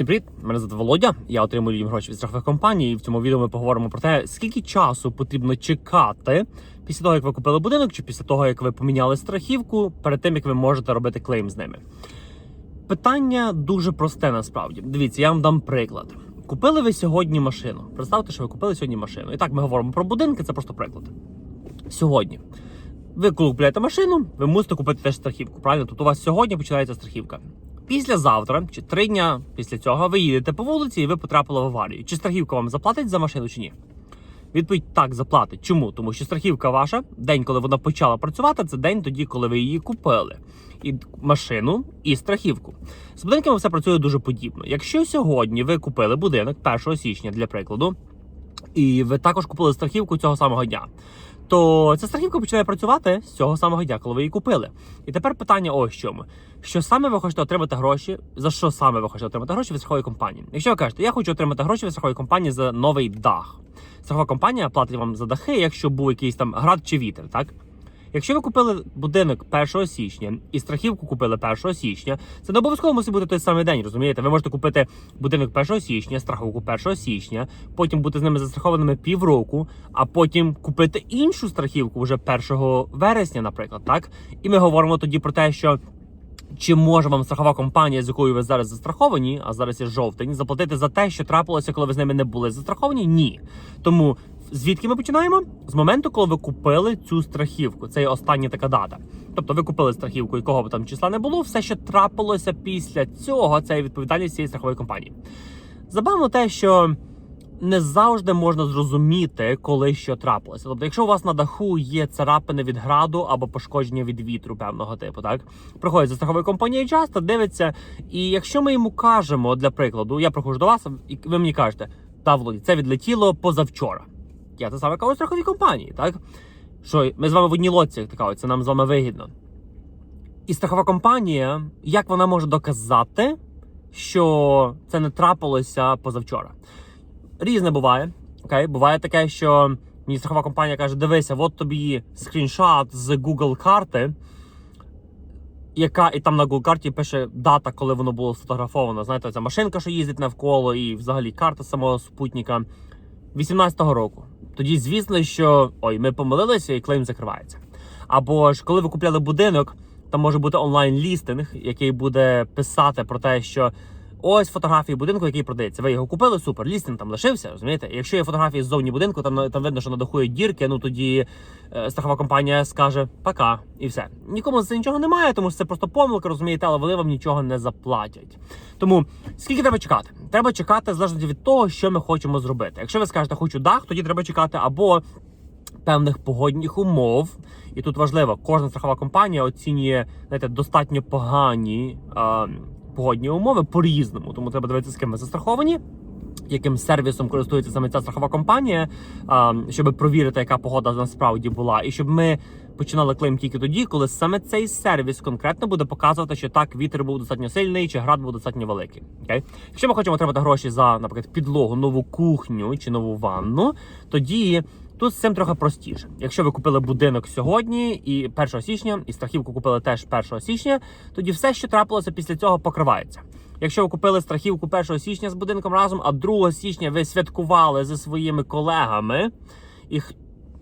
Всім привіт! Мене звати Володя. Я отримую людям гроші від страхових компаній. І в цьому відео ми поговоримо про те, скільки часу потрібно чекати після того, як ви купили будинок, чи після того, як ви поміняли страхівку, перед тим як ви можете робити клейм з ними. Питання дуже просте насправді. Дивіться, я вам дам приклад. Купили ви сьогодні машину. Представте, що ви купили сьогодні машину. І так ми говоримо про будинки, це просто приклад. Сьогодні. Ви коли купуєте машину, ви мусите купити теж страхівку. Правильно? Тобто у вас сьогодні починається страхівка. Післязавтра чи три дня після цього ви їдете по вулиці і ви потрапили в аварію. Чи страхівка вам заплатить за машину чи ні? Відповідь так заплатить. Чому? Тому що страхівка ваша, день, коли вона почала працювати, це день тоді, коли ви її купили. І машину, і страхівку. З будинками все працює дуже подібно. Якщо сьогодні ви купили будинок 1 січня, для прикладу, і ви також купили страхівку цього самого дня, то ця страхівка починає працювати з цього самого дня, коли ви її купили. І тепер питання ось чому. Що саме ви хочете отримати гроші? За що саме ви хочете отримати гроші від страхової компанії? Якщо ви кажете, я хочу отримати гроші від страхової компанії за новий дах. Страхова компанія платить вам за дахи, якщо був якийсь там град чи вітер, так? Якщо ви купили будинок 1 січня і страхівку купили 1 січня, це не обов'язково мусить бути той самий день, розумієте? Ви можете купити будинок 1 січня, страховку 1 січня, потім бути з ними застрахованими півроку, а потім купити іншу страхівку вже 1 вересня, наприклад, так? І ми говоримо тоді про те, що. Чи може вам страхова компанія, з якою ви зараз застраховані, а зараз є жовтень, заплатити за те, що трапилося, коли ви з ними не були застраховані? Ні. Тому звідки ми починаємо? З моменту, коли ви купили цю страхівку. Це є остання така дата. Тобто ви купили страхівку, якого б там числа не було, все, що трапилося після цього, це відповідальність цієї страхової компанії. Забавно те, що не завжди можна зрозуміти, коли що трапилося. Тобто, якщо у вас на даху є царапини від граду або пошкодження від вітру певного типу, так приходять за страховою компанією часто, дивиться. І якщо ми йому кажемо, для прикладу, я приходжу до вас, і ви мені кажете, та Володя, це відлетіло позавчора. Я це саме кажу страховій компанії, так? Що ми з вами в одній лодці, така, це нам з вами вигідно. І страхова компанія, як вона може доказати, що це не трапилося позавчора? Різне буває. Окей, буває таке, що мені страхова компанія каже: дивися, от тобі скріншот з Google карти, яка і там на Google карті пише дата, коли воно було сфотографовано. Знаєте, ця машинка, що їздить навколо, і взагалі карта самого спутника 18-го року. Тоді, звісно, що ой, ми помилилися і клейм закривається. Або ж коли ви купляли будинок, там може бути онлайн-лістинг, який буде писати про те, що ось фотографії будинку, який продається. Ви його купили, супер, лістинг там лишився, розумієте? Якщо є фотографії ззовні будинку, там, там видно, що на даху є дірки, ну тоді е, страхова компанія скаже пока і все. Нікому за це нічого немає, тому що це просто помилка, розумієте, але вони вам нічого не заплатять. Тому скільки треба чекати? Треба чекати залежно від того, що ми хочемо зробити. Якщо ви скажете, хочу дах, тоді треба чекати або певних погодних умов. І тут важливо, кожна страхова компанія оцінює знаєте, достатньо погані а, погодні умови по-різному. Тому треба дивитися, з ким ви застраховані. Яким сервісом користується саме ця страхова компанія, щоб провірити, яка погода насправді була, і щоб ми починали клейм тільки тоді, коли саме цей сервіс конкретно буде показувати, що так вітер був достатньо сильний, чи град був достатньо великий. Окей? Якщо ми хочемо отримати гроші за, наприклад, підлогу, нову кухню чи нову ванну, тоді Тут з цим трохи простіше. Якщо ви купили будинок сьогодні і 1 січня, і страхівку купили теж 1 січня, тоді все, що трапилося після цього, покривається. Якщо ви купили страхівку 1 січня з будинком разом, а 2 січня ви святкували зі своїми колегами і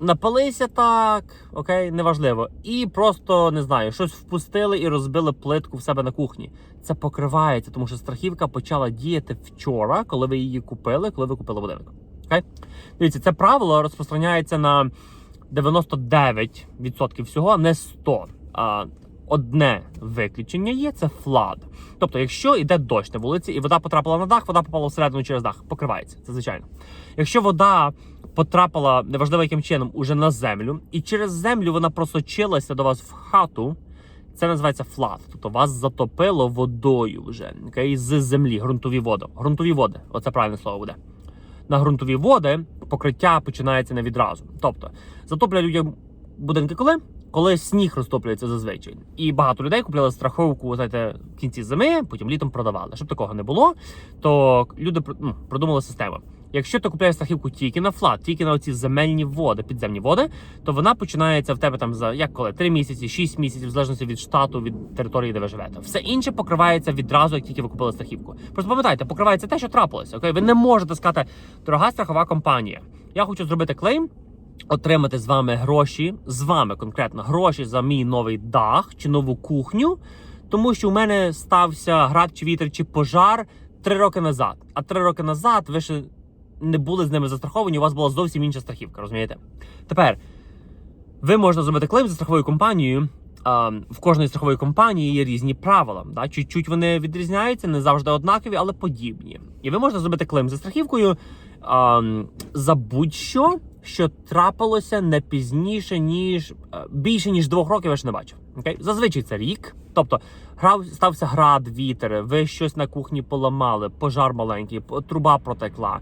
напилися так, окей, неважливо, і просто не знаю, щось впустили і розбили плитку в себе на кухні. Це покривається, тому що страхівка почала діяти вчора, коли ви її купили, коли ви купили будинок. Окей? Дивіться, це правило розпространяється на 99% всього, не 100%. А, одне виключення є це флад. Тобто, якщо йде дощ на вулиці і вода потрапила на дах, вода попала всередину через дах, покривається. Це звичайно. Якщо вода потрапила неважливо яким чином уже на землю, і через землю вона просочилася до вас в хату. Це називається флад, тобто вас затопило водою вже окей, з землі, ґрунтові води. Ґрунтові води, оце правильне слово буде на ґрунтові води покриття починається не відразу. Тобто затоплять людям будинки коли? Коли сніг розтоплюється зазвичай. І багато людей купляли страховку знаєте, в кінці зими, потім літом продавали. Щоб такого не було, то люди ну, продумали систему. Якщо ти купляєш страхівку тільки на флат, тільки на оці земельні води, підземні води, то вона починається в тебе там за як коли 3 місяці, 6 місяців, в залежності від штату, від території, де ви живете. Все інше покривається відразу, як тільки ви купили страхівку. Просто пам'ятайте, покривається те, що трапилося. Окей, ви не можете сказати, дорога страхова компанія. Я хочу зробити клейм. Отримати з вами гроші, з вами конкретно гроші за мій новий дах чи нову кухню, тому що у мене стався град чи вітер чи пожар три роки назад. А три роки назад ви ще не були з ними застраховані, у вас була зовсім інша страхівка, розумієте? Тепер ви можете зробити клейм за страховою компанією. В кожної страхової компанії є різні правила. Да? Чуть-чуть вони відрізняються, не завжди однакові, але подібні. І ви можете зробити клейм за страхівкою а, за будь-що, що трапилося не пізніше, ніж більше ніж двох років, я ж не бачив. Окей? Зазвичай це рік. Тобто грав, стався град, вітер, ви щось на кухні поламали, пожар маленький, труба протекла.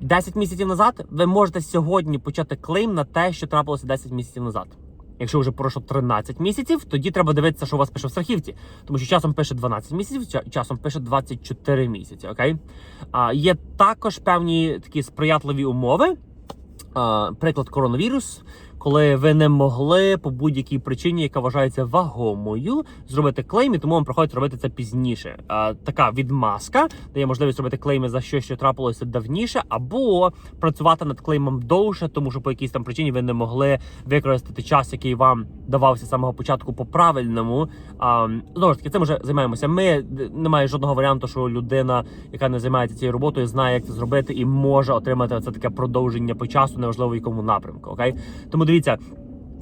10 місяців назад ви можете сьогодні почати клейм на те, що трапилося 10 місяців назад. Якщо вже пройшло 13 місяців, тоді треба дивитися, що у вас пише в страхівці. Тому що часом пише 12 місяців, ча- часом пише 24 місяці. Окей? А, є також певні такі сприятливі умови. Приклад коронавірус, коли ви не могли по будь-якій причині, яка вважається вагомою, зробити клейм, і тому вам приходиться робити це пізніше. А, така відмазка дає можливість робити клейми за щось, що трапилося давніше, або працювати над клеймом довше, тому що по якійсь там причині ви не могли використати час, який вам давався з самого початку по правильному. А, знову ж таки, цим вже займаємося. Ми немає жодного варіанту, що людина, яка не займається цією роботою, знає, як це зробити, і може отримати це таке продовження по часу, неважливо в якому напрямку. Окей, тому дивіться.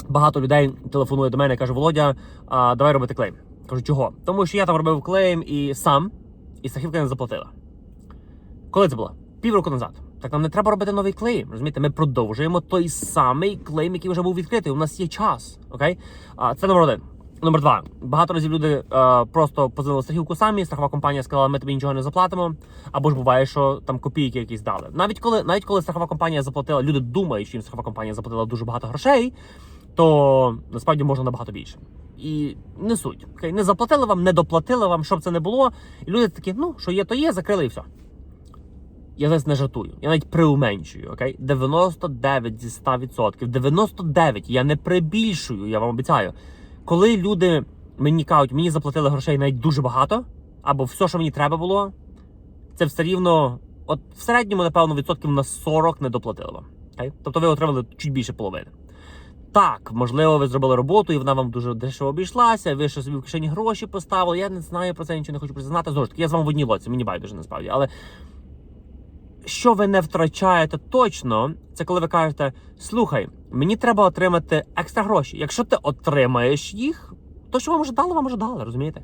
Багато людей телефонує до мене і каже: Володя, а, давай робити клейм. Кажу, чого? Тому що я там робив клейм і сам, і страхівка не заплатила. Коли це було? Півроку назад. Так нам не треба робити новий клейм. Розумієте, ми продовжуємо той самий клейм, який вже був відкритий. У нас є час. Окей? А це номер один. Номер два. Багато разів люди е, просто позвонили страхівку самі. Страхова компанія сказала, ми тобі нічого не заплатимо. Або ж буває, що там копійки якісь дали. Навіть коли, навіть коли страхова компанія заплатила, люди думають, що їм страхова компанія заплатила дуже багато грошей, то насправді можна набагато більше. І не суть. Окей? Не заплатили вам, не доплатили вам, щоб це не було. І люди такі, ну що є, то є, закрили і все. Я зараз не жартую, я навіть приуменшую, окей? 99 зі 100%. 99, я не прибільшую, я вам обіцяю. Коли люди мені кажуть, мені заплатили грошей навіть дуже багато, або все, що мені треба було, це все рівно, от в середньому, напевно, відсотків на 40 не доплатили вам. Окей? Тобто ви отримали чуть більше половини. Так, можливо, ви зробили роботу, і вона вам дуже дешево обійшлася. Ви ще собі в кишені гроші поставили. Я не знаю про це, нічого не хочу признати. Знову ж таки, я з вами в одній лоці, мені байдуже насправді. Але що ви не втрачаєте точно, це коли ви кажете: слухай, мені треба отримати екстра гроші. Якщо ти отримаєш їх, то що вам вже дали, вам вже дали, розумієте?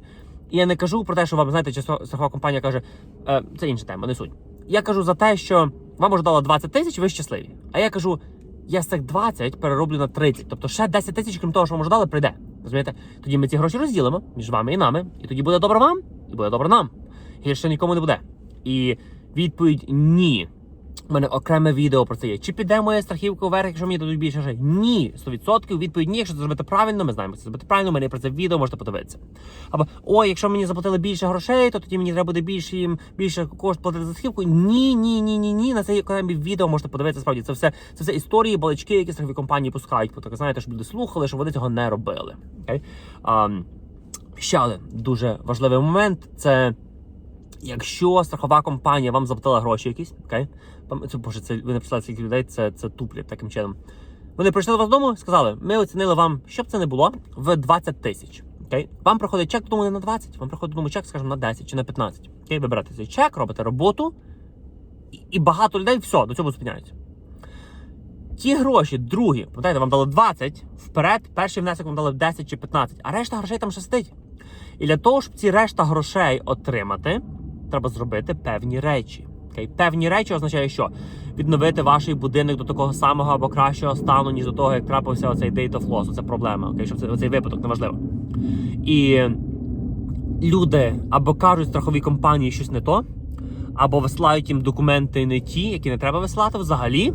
І я не кажу про те, що вам знаєте, чи страхова компанія каже, е, це інша тема, не суть. Я кажу за те, що вам вже дали 20 тисяч, ви щасливі. А я кажу, я з цих 20 перероблю на 30. Тобто ще 10 тисяч, крім того, що вам вже дали, прийде. Розумієте? Тоді ми ці гроші розділимо між вами і нами. І тоді буде добре вам, і буде добре нам. Гірше нікому не буде. І відповідь ні. У мене окреме відео про це є. Чи піде моя страхівка вверх, якщо мені дадуть більше грошей? Ні, 100%. Відповідь ні, якщо це зробити правильно, ми знаємо, як це зробити правильно. У мене про це відео, можете подивитися. Або ой, якщо мені заплатили більше грошей, то тоді мені треба буде більше більше кошт платити за страхівку. Ні, ні, ні, ні, ні. На це окремі відео можете подивитися. Справді це все це все історії, балачки, які страхові компанії пускають. Так знаєте, щоб люди слухали, що вони цього не робили. Окей? А, ще один дуже важливий момент це. Якщо страхова компанія вам заплатила гроші якісь, окей? Це, боже, це ви написали скільки людей, це, це туплять таким чином. Вони прийшли до вас додому, сказали, ми оцінили вам, що б це не було, в 20 тисяч. Окей? Вам приходить чек додому не на 20, вам приходить додому чек, скажімо, на 10 чи на 15. Окей? Ви берете цей чек, робите роботу, і багато людей все, до цього зупиняються. Ті гроші, другі, пам'ятаєте, вам дали 20, вперед, перший внесок вам дали 10 чи 15, а решта грошей там ще сидить. І для того, щоб ці решта грошей отримати, треба зробити певні речі. Окей? Певні речі означає, що відновити ваш будинок до такого самого або кращого стану, ніж до того, як трапився оцей date of loss. Це проблема. Окей? Щоб цей випадок неважливо. І люди або кажуть страховій компанії щось не то, або висилають їм документи не ті, які не треба висилати взагалі.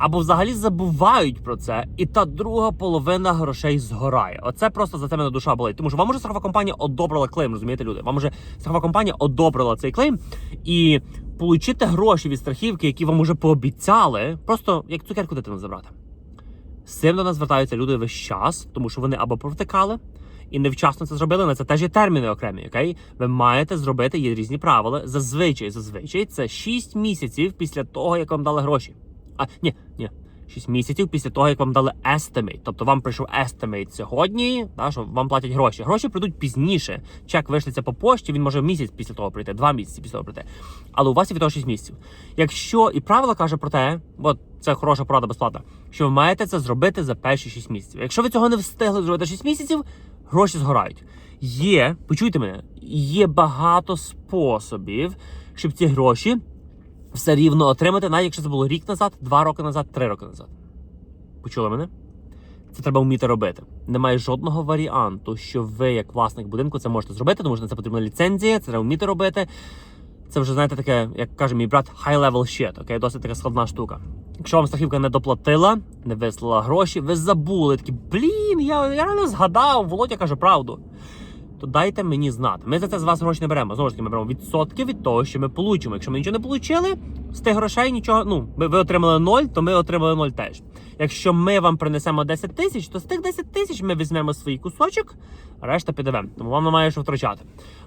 Або взагалі забувають про це, і та друга половина грошей згорає. Оце просто за це мене душа болить. Тому що вам уже страхова компанія одобрила клейм, розумієте, люди? Вам уже страхова компанія одобрила цей клейм, і получити гроші від страхівки, які вам уже пообіцяли, просто як цукерку дитину забрати. З цим до нас звертаються люди весь час, тому що вони або провтикали і невчасно це зробили. На це теж є терміни окремі. Окей, ви маєте зробити є різні правила. Зазвичай, зазвичай це 6 місяців після того, як вам дали гроші. А ні, ні. 6 місяців після того, як вам дали estimate. Тобто вам прийшов estimate сьогодні, да, що вам платять гроші. Гроші прийдуть пізніше. Чек вишлеться по пошті, він може місяць після того прийти, два місяці після того прийти. Але у вас є від того 6 місяців. Якщо і правило каже про те, от це хороша порада безплатна, що ви маєте це зробити за перші 6 місяців. Якщо ви цього не встигли зробити 6 місяців, гроші згорають. Є, почуйте мене, є багато способів, щоб ці гроші все рівно отримати, навіть якщо це було рік назад, два роки назад, три роки назад. Почули мене? Це треба вміти робити. Немає жодного варіанту, що ви, як власник будинку, це можете зробити, тому що на це потрібна ліцензія, це треба вміти робити. Це вже, знаєте, таке, як каже мій брат, high-level shit, окей, досить така складна штука. Якщо вам страхівка не доплатила, не вислала гроші, ви забули такі, блін, я, я не згадав, Володя каже правду. То дайте мені знати. Ми за це з вас гроші не беремо. Знову ж таки, ми беремо відсотки від того, що ми получимо. Якщо ми нічого не получили, з тих грошей нічого. Ну, ви, отримали ноль, то ми отримали ноль теж. Якщо ми вам принесемо 10 тисяч, то з тих 10 тисяч ми візьмемо свій кусочок, решта підемо. Тому вам немає що втрачати.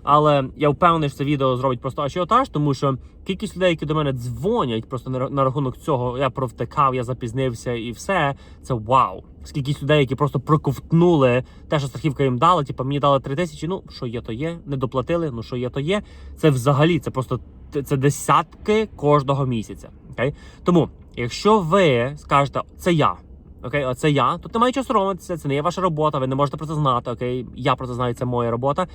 Але я впевнений, що це відео зробить просто ажіотаж, тому що кількість людей, які до мене дзвонять, просто на рахунок цього я провтикав, я запізнився і все. Це вау. Скількись людей, які просто проковтнули те, що страхівка їм дала, типу мені дали 3 тисячі, ну що є, то є, не доплатили, ну що є, то є. Це взагалі це просто це десятки кожного місяця. Окей? Тому, якщо ви скажете, це я. Окей, оце я, тут немає чого соромитися, це не є ваша робота, ви не можете про це знати. Окей, я про це знаю, це моя робота.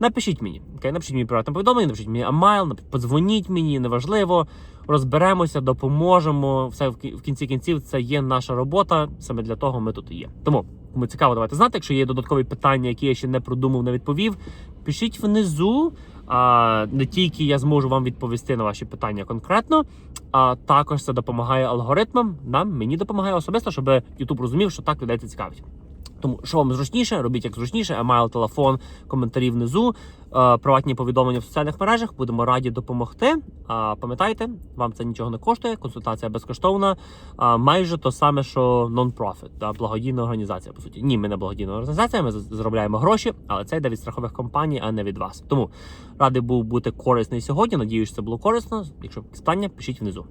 Напишіть мені, окей, напишіть мені приватне повідомлення, напишіть мені амайл, подзвоніть мені, неважливо. Розберемося, допоможемо. Все в кінці кінців це є наша робота. Саме для того ми тут і є. Тому кому цікаво, давайте знати. Якщо є додаткові питання, які я ще не продумав, не відповів, пишіть внизу. А не тільки я зможу вам відповісти на ваші питання конкретно, а також це допомагає алгоритмам. Нам мені допомагає особисто, щоб YouTube розумів, що так людей це цікавить. Тому що вам зручніше, робіть як зручніше, емайл, телефон, коментарі внизу, е, приватні повідомлення в соціальних мережах. Будемо раді допомогти. А пам'ятайте, вам це нічого не коштує. Консультація безкоштовна. А, майже то саме, що non-profit, да, благодійна організація. По суті, ні, ми не благодійна організація. Ми заробляємо гроші, але це йде від страхових компаній, а не від вас. Тому радий був бути корисний сьогодні. Надіюсь, це було корисно. Якщо питання, пишіть внизу.